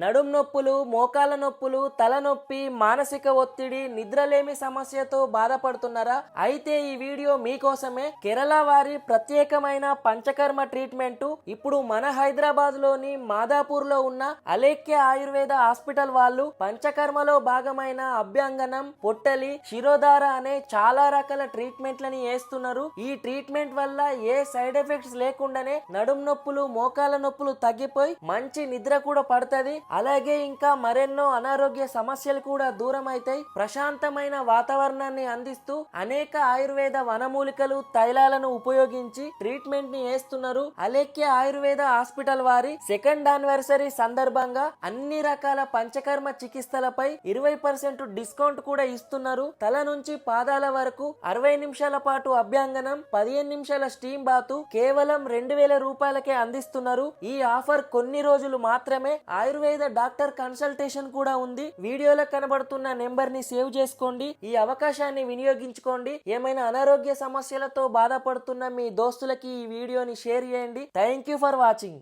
నడుం నొప్పులు మోకాల నొప్పులు తలనొప్పి మానసిక ఒత్తిడి నిద్రలేమి సమస్యతో బాధపడుతున్నారా? అయితే ఈ వీడియో మీకోసమే కేరళ వారి ప్రత్యేకమైన పంచకర్మ ట్రీట్మెంట్. ఇప్పుడు మన హైదరాబాద్లోని మాదాపూర్లో ఉన్న అలేఖ్య ఆయుర్వేద హాస్పిటల్ వాళ్ళు పంచకర్మలో భాగమైన అభ్యంగనం పొట్టలి శిరోధార అనే చాలా రకాల ట్రీట్మెంట్లని వేస్తున్నారు ఈ ట్రీట్మెంట్ వల్ల ఏ సైడ్ ఎఫెక్ట్స్ లేకుండానే నడుం నొప్పులు మోకాల నొప్పులు తగ్గిపోయి మంచి నిద్ర కూడా పడుతుంది. అలాగే ఇంకా మరెన్నో అనారోగ్య సమస్యలు కూడా దూరం అవుతాయి ప్రశాంతమైన వాతావరణాన్ని అందిస్తూ అనేక ఆయుర్వేద వనమూలికలు తైలాలను ఉపయోగించి ట్రీట్మెంట్ని వేస్తున్నారు అలేఖ్య ఆయుర్వేద హాస్పిటల్ వారి సెకండ్ యానివర్సరీ సందర్భంగా అన్ని రకాల పంచకర్మ చికిత్సలపై ఇరవై పర్సెంట్ డిస్కౌంట్ కూడా ఇస్తున్నారు. తల నుంచి పాదాల వరకు అరవై నిమిషాల పాటు అభ్యంగనం పదిహేను నిమిషాల స్టీమ్ బాతు కేవలం రెండు వేల రూపాయలకే అందిస్తున్నారు. ఈ ఆఫర్ కొన్ని రోజులు మాత్రమే ఆయుర్వేద డాక్టర్ కన్సల్టేషన్ కూడా ఉంది. వీడియోలో కనబడుతున్న నెంబర్ని సేవ్ చేసుకోండి. ఈ అవకాశాన్ని వినియోగించుకోండి. ఏమైనా అనారోగ్య సమస్యలతో బాధపడుతున్న మీ దోస్తులకి ఈ వీడియోని షేర్ చేయండి. Thank you for watching.